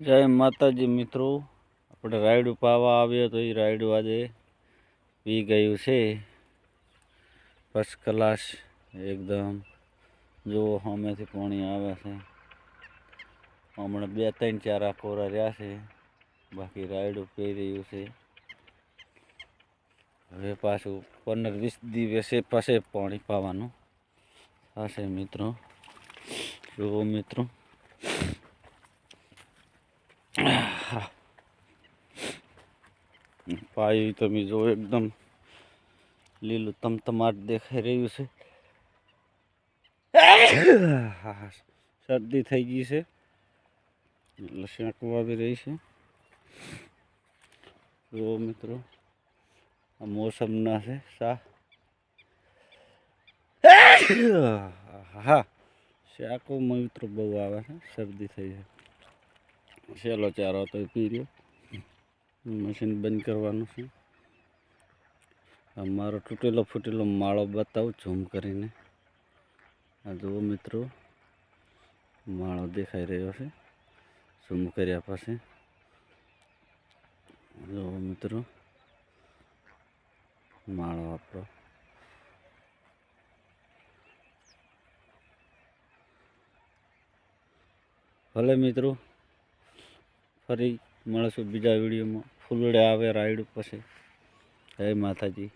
જય માતાજી મિત્રો. આપણે રાયડું પાવા આવ્યો તો એ રાયડું આજે પી ગયું છે. ફર્સ્ટ ક્લાસ એકદમ. જુઓ સામેથી પાણી આવે છે. હમણાં બે, ત્રણ, ચાર કોરા રહ્યા છે. બાકી રાયડું પી રહ્યું છે. હવે પાછું પંદર, વીસ દિવસે પાસે પાણી પાવાનું. થશે મિત્રો. જુઓ મિત્રો. પાયું તમે જો એકદમ લીલું તમતમાટ દેખાઈ રહ્યું છે. શરદી થઈ ગઈ છે. એટલે શેકવા આવી રહી છે. જો મિત્રો, આ મોસમના છે શા. હા, શાકો મિત્રો બહુ આવે છે, શરદી થઈ છે. છેલ્લો ચારો તો પી રહ્યો. મશીન બંધ કરવાનું છે. મારો તૂટેલો ફૂટેલો માળો બતાવું ઝૂમ કરીને. આ જુઓ મિત્રો, માળો દેખાઈ રહ્યો છે. ઝૂમ કર્યા પાસે જુઓ મિત્રો, માળો આપણો. ભલે મિત્રો, ફરી મળશું બીજા વિડીયોમાં. ફૂલડે આવે રાઈડ પછી. જય માતાજી.